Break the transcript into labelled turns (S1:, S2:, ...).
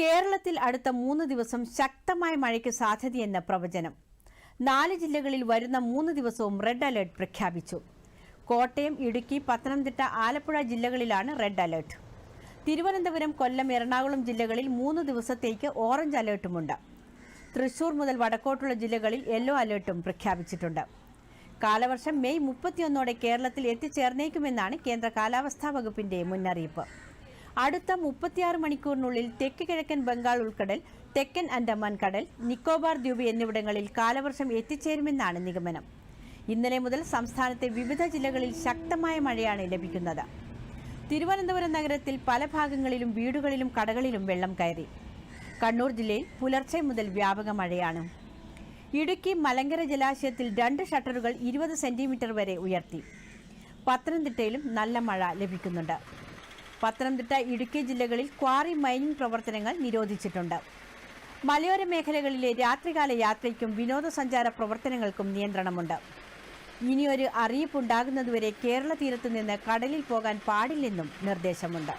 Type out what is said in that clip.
S1: കേരളത്തിൽ അടുത്ത മൂന്ന് ദിവസം ശക്തമായ മഴയ്ക്ക് സാധ്യതയെന്ന പ്രവചനം. നാല് ജില്ലകളിൽ വരുന്ന മൂന്ന് ദിവസവും റെഡ് അലേർട്ട് പ്രഖ്യാപിച്ചു. കോട്ടയം ഇടുക്കി പത്തനംതിട്ട ആലപ്പുഴ ജില്ലകളിലാണ് റെഡ് അലേർട്ട്. തിരുവനന്തപുരം കൊല്ലം എറണാകുളം ജില്ലകളിൽ മൂന്ന് ദിവസത്തേക്ക് ഓറഞ്ച് അലേർട്ടുമുണ്ട്. തൃശൂർ മുതൽ വടക്കോട്ടുള്ള ജില്ലകളിൽ യെല്ലോ അലേർട്ടും പ്രഖ്യാപിച്ചിട്ടുണ്ട്. കാലവർഷം മെയ് മുപ്പത്തിയൊന്നോടെ കേരളത്തിൽ എത്തിച്ചേർന്നേക്കുമെന്നാണ് കേന്ദ്ര കാലാവസ്ഥാ വകുപ്പിന്റെ മുന്നറിയിപ്പ്. അടുത്ത മുപ്പത്തിയാറ് മണിക്കൂറിനുള്ളിൽ തെക്ക് കിഴക്കൻ ബംഗാൾ ഉൾക്കടൽ തെക്കൻ അൻഡമാൻ കടൽ നിക്കോബാർ ദ്വീപ് എന്നിവിടങ്ങളിൽ കാലവർഷം എത്തിച്ചേരുമെന്നാണ് നിഗമനം. ഇന്നലെ മുതൽ സംസ്ഥാനത്തെ വിവിധ ജില്ലകളിൽ ശക്തമായ മഴയാണ് ലഭിക്കുന്നത്. തിരുവനന്തപുരം നഗരത്തിൽ പല ഭാഗങ്ങളിലും വീടുകളിലും കടകളിലും വെള്ളം കയറി. കണ്ണൂർ ജില്ലയിൽ പുലർച്ചെ മുതൽ വ്യാപക മഴയാണ്. ഇടുക്കി മലങ്കര ജലാശയത്തിൽ രണ്ട് ഷട്ടറുകൾ ഇരുപത് സെന്റിമീറ്റർ വരെ ഉയർത്തി. പത്തനംതിട്ടയിലും നല്ല മഴ ലഭിക്കുന്നുണ്ട്. പത്തനംതിട്ട ഇടുക്കി ജില്ലകളിൽ ക്വാറി മൈനിംഗ് പ്രവർത്തനങ്ങൾ നിരോധിച്ചിട്ടുണ്ട്. മലയോര മേഖലകളിലെ രാത്രികാല യാത്രയ്ക്കും വിനോദസഞ്ചാര പ്രവർത്തനങ്ങൾക്കും നിയന്ത്രണമുണ്ട്. ഇനിയൊരു അറിയിപ്പുണ്ടാകുന്നതുവരെ കേരള തീരത്തുനിന്ന് കടലിൽ പോകാൻ പാടില്ലെന്നും നിർദ്ദേശമുണ്ട്.